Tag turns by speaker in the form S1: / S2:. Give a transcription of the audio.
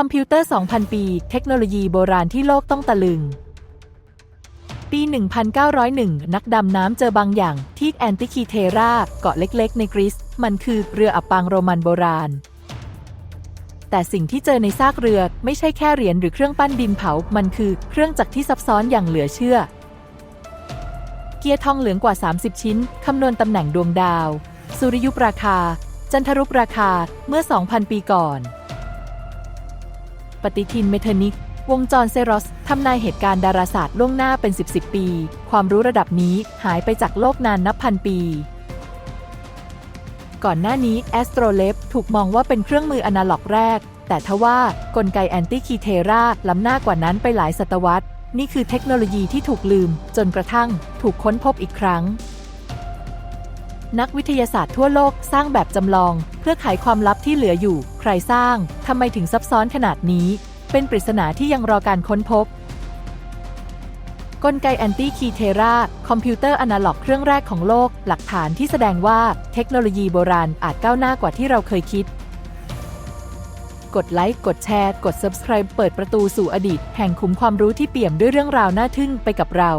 S1: คอมพิวเตอร์ 2,000 ปี เทคโนโลยีโบราณที่โลกต้องตะลึง ปี 1901 นักดำน้ำเจอบางอย่างที่แอนติคีเทราเกาะเล็กๆ ในกรีซ มันคือเรืออับปางโรมันโบราณ แต่สิ่งที่เจอในซากเรือไม่ใช่แค่เหรียญหรือเครื่องปั้นดินเผา มันคือเครื่องจักรที่ซับซ้อนอย่างเหลือเชื่อ เกียร์ทองเหลืองกว่า 30 ชิ้น คำนวณตำแหน่งดวงดาว สุริยุปราคา จันทรุปราคา เมื่อ 2,000 ปีก่อน ปฏิทินเมเทอนิก วงจรเซรอสทำนายเหตุการณ์ดาราศาสตร์ล่วงหน้าเป็น 10 10 ปี ความรู้ระดับนี้หายไปจากโลกนานนับพันปี ก่อนหน้านี้แอสโตรเลฟถูกมองว่าเป็นเครื่องมืออนาล็อกแรก แต่ทว่ากลไกแอนติคีเทราล้ำหน้ากว่านั้นไปหลายศตวรรษ นี่คือเทคโนโลยีที่ถูกลืม จนกระทั่งถูกค้นพบอีกครั้ง นักวิทยาศาสตร์ทั่วโลกสร้างแบบจำลอง เพื่อไขความลับที่เหลืออยู่ ใครสร้างทำไมถึงซับซ้อนขนาดนี้ เป็นปริศนาที่ยังรอการค้นพบ กลไกแอนตี้คีเทราคอมพิวเตอร์อนาล็อกเครื่องแรกของโลก หลักฐานที่แสดงว่าเทคโนโลยีโบราณอาจก้าวหน้ากว่าที่เราเคยคิด กดไลค์กดแชร์ กด subscribe เปิดประตูสู่อดีต แห่งขุมความรู้ที่เปี่ยมด้วยเรื่องราวน่าทึ่งไปกับเรา